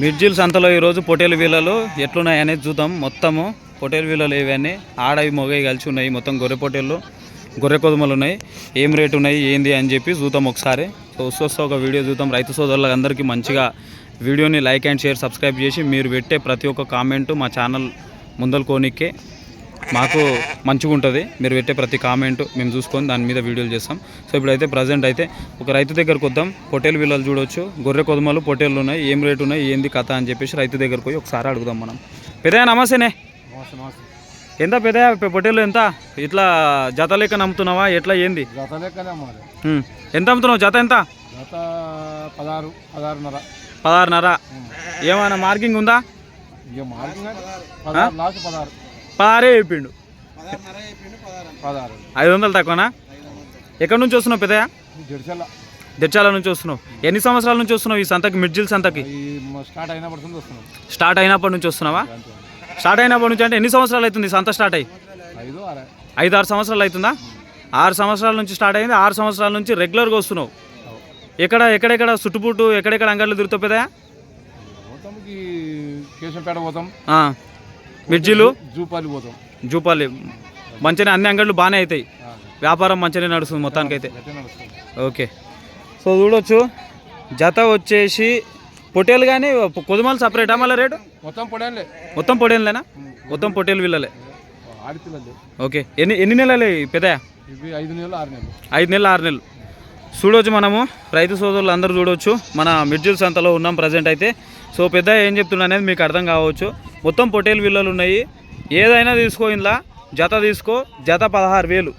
మిర్జిల్ సంతలో ఈరోజు పొటేలు వీళ్ళలు ఎట్లున్నాయనేది చూద్దాం. మొత్తము పొటేలు వీళ్ళలు ఇవన్నీ ఆడవి మొగవి కలిసి ఉన్నాయి. మొత్తం గొర్రె పొటేళ్ళు గొర్రె కొదుమలు ఉన్నాయి. ఏం రేటు ఉన్నాయి ఏంది అని చెప్పి చూద్దాం ఒకసారి. సో వస్తూ ఒక వీడియో చూద్దాం. రైతు సోదరులందరికీ మంచిగా వీడియోని లైక్ అండ్ షేర్ సబ్స్క్రైబ్ చేసి మీరు పెట్టే ప్రతి ఒక్క కామెంటు మా ఛానల్ ముందలు కోనిక్కే. మాకు మంచిగా ఉంటుంది. మీరు పెట్టే ప్రతి కామెంట్ మేము చూసుకొని దాని మీద వీడియోలు చేస్తాం. సో ఇప్పుడైతే ప్రజెంట్ అయితే ఒక రైతు దగ్గరకు వద్దాం. పొటేలు వీళ్ళలు చూడొచ్చు. గొర్రె కొదుమలు పొటేళ్ళు ఉన్నాయి. ఏం రేటు ఉన్నాయి? ఏంది కథ అని చెప్పేసి రైతు దగ్గరకు పోయి ఒకసారి అడుగుదాం మనం. పెద్దయ్య నమస్తేనే ఎంత పెద్దయ్య పొటేళ్ళు ఎంత? ఇట్లా జత లెక్క నమ్ముతున్నావా? ఎట్లా ఏంది. ఎంత అమ్ముతున్నావు? జత ఎంత? పదహారు పదహారున్నర. పదహారున్నర. ఏమైనా మార్కింగ్ ఉందా? మార్కింగ్ పదహారు. పదహారు చెప్పిండు. ఐదు వందలు తక్కువనా? ఎక్కడి నుంచి వస్తున్నావు పెద్దయ్య? జడిసెల్ల దెచ్చాల నుంచి వస్తున్నావు. ఎన్ని సంవత్సరాల నుంచి వస్తున్నావు ఈ సంతకి మిడ్జిల్ సంతకి? స్టార్ట్ అయినప్పటి నుంచి వస్తున్నావా. స్టార్ట్ అయినప్పటి నుంచి అంటే ఎన్ని సంవత్సరాలు అవుతుంది సంత స్టార్ట్ అయ్యి? ఐదు ఆరు. సంవత్సరాలు అవుతుందా? ఆరు సంవత్సరాల నుంచి స్టార్ట్ అయింది ఆరు సంవత్సరాల నుంచి రెగ్యులర్గా వస్తున్నావు. ఎక్కడ ఎక్కడెక్కడ చుట్టుపుట్టు ఎక్కడెక్కడ అంగళ్ళు తిరుగుతావు పోతాం మిర్జీలు జూపాలి పోతాం. జూపాలి. మంచిగా అన్ని అంగళ్ళు బాగానే అవుతాయి. వ్యాపారం మంచిగానే నడుస్తుంది మొత్తానికైతే. గట్టిగా నడుస్తుంది. ఓకే. సో చూడొచ్చు జత వచ్చేసి పొట్టేలు కానీ కొదుమలు సపరేటా మళ్ళీ రేటు? మొత్తం పొడేలే మొత్తం పొట్టేలులేనా మొత్తం పొట్టేలు వీళ్ళలే. ఓకే. ఎన్ని ఎన్ని నెలలు పెద్ద ఐదు నెలలు ఆరు నెలలు. ఐదు నెలలు ఆరు నెలలు. చూడవచ్చు మనము రైతు సోదరులు అందరూ చూడవచ్చు మన మిడ్జిల్ సంతలో ఉన్నాం ప్రజెంట్ అయితే. సో పెద్ద ఏం చెప్తున్నా అనేది మీకు అర్థం కావచ్చు. మొత్తం పొటేల్ విల్లలు ఉన్నాయి. ఏదైనా తీసుకో ఇందులో. జత తీసుకో. జత పదహారు వేలు.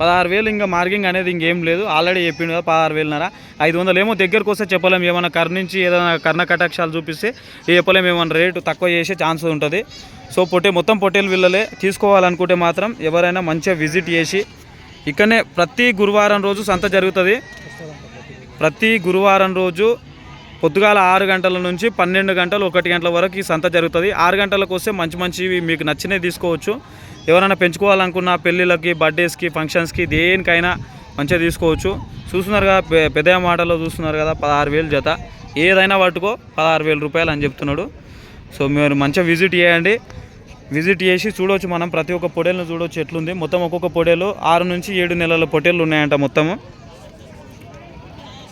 పదహారు వేలు ఇంకా మార్కింగ్ అనేది ఇంకేం లేదు. ఆల్రెడీ చెప్పిండు కదా పదహారు వేలున్నర ఐదు వందలు ఏమో దగ్గరకు వస్తే చెప్పలేము ఏమైనా కర్ణించి ఏదైనా కర్ణ కటాక్షాలు చూపిస్తే చెప్పలేము ఏమైనా రేటు తక్కువ చేసే ఛాన్స్ ఉంటుంది. సో పొట్టే మొత్తం పొట్టేలు విల్లలే తీసుకోవాలనుకుంటే మాత్రం ఎవరైనా మంచిగా విజిట్ చేసి ఇక్కడనే ప్రతి గురువారం రోజు సంత జరుగుతుంది. ప్రతి గురువారం రోజు పొద్దుగాల ఆరు గంటల నుంచి పన్నెండు గంటలు ఒకటి గంటల వరకు ఈ సంత జరుగుతుంది. ఆరు గంటలకు వస్తే మంచి మంచివి మీకు నచ్చినవి తీసుకోవచ్చు. ఎవరైనా పెంచుకోవాలనుకున్న పెళ్ళిళ్ళకి బర్త్డేస్కి ఫంక్షన్స్కి దేనికైనా మంచిగా తీసుకోవచ్చు. చూస్తున్నారు కదా పెద్ద మాటలో చూస్తున్నారు కదా పదహారు వేలు జత. ఏదైనా పట్టుకో పదహారు వేల రూపాయలు అని చెప్తున్నాడు. సో మీరు మంచిగా విజిట్ చేయండి. విజిట్ చేసి చూడవచ్చు మనం. ప్రతి ఒక్క పొడేలను చూడవచ్చు ఎట్లుంది. మొత్తం ఒక్కొక్క పొడేలు ఆరు నుంచి ఏడు నెలల పొటేళ్ళు ఉన్నాయంట మొత్తము.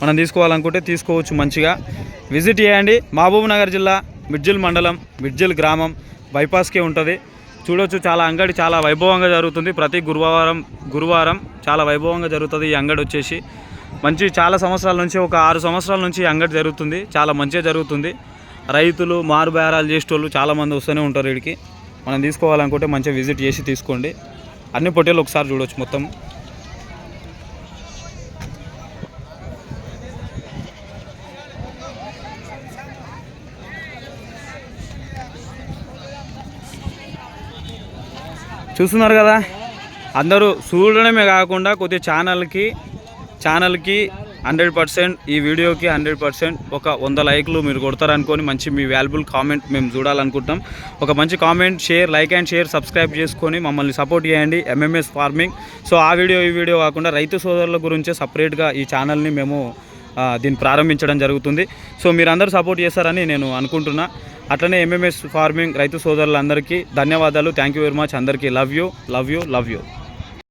మనం తీసుకోవాలనుకుంటే తీసుకోవచ్చు మంచిగా. విజిట్ చేయండి. మహబూబ్ నగర్ జిల్లా మిడ్జిల్ మండలం మిడ్జిల్ గ్రామం బైపాస్కే ఉంటుంది. చూడొచ్చు చాలా అంగడి చాలా వైభవంగా జరుగుతుంది. ప్రతి గురువారం గురువారం చాలా వైభవంగా జరుగుతుంది ఈ అంగడి వచ్చేసి. మంచి చాలా సంవత్సరాల నుంచి ఒక ఆరు సంవత్సరాల నుంచి ఈ అంగడి జరుగుతుంది. చాలా మంచిగా జరుగుతుంది. రైతులు మారు బేరాలు చేసేటోళ్ళు చాలామంది వస్తూనే ఉంటారు వీడికి మనం తీసుకోవాలనుకుంటే మంచిగా విజిట్ చేసి తీసుకోండి. అన్ని పొట్టేలు ఒకసారి చూడొచ్చు మొత్తం. చూస్తున్నారు కదా? అందరూ చూడడమే కాకుండా కొద్ది ఛానల్కి ఛానల్కి హండ్రెడ్ పర్సెంట్ ఈ వీడియోకి హండ్రెడ్ పర్సెంట్ ఒక వంద లైక్లు మీరు కొడతారనుకొని మంచి మీ వాల్యుబుల్ కామెంట్ మేము చూడాలనుకుంటున్నాం. ఒక మంచి comment share like and share subscribe చేసుకొని మమ్మల్ని సపోర్ట్ చేయండి. ఎంఎంఎస్ ఫార్మింగ్ సో ఆ వీడియో ఈ వీడియో కాకుండా రైతు సోదరుల గురించే సపరేట్గా ఈ ఛానల్ని మేము దీన్ని ప్రారంభించడం జరుగుతుంది. సో మీరందరూ సపోర్ట్ చేస్తారని నేను అనుకుంటున్నా. అట్లనే ఎంఎంఎస్ ఫార్మింగ్ రైతు సోదరులందరికీ ధన్యవాదాలు. థ్యాంక్ యూ వెరీ మచ్ అందరికీ love you love you love you.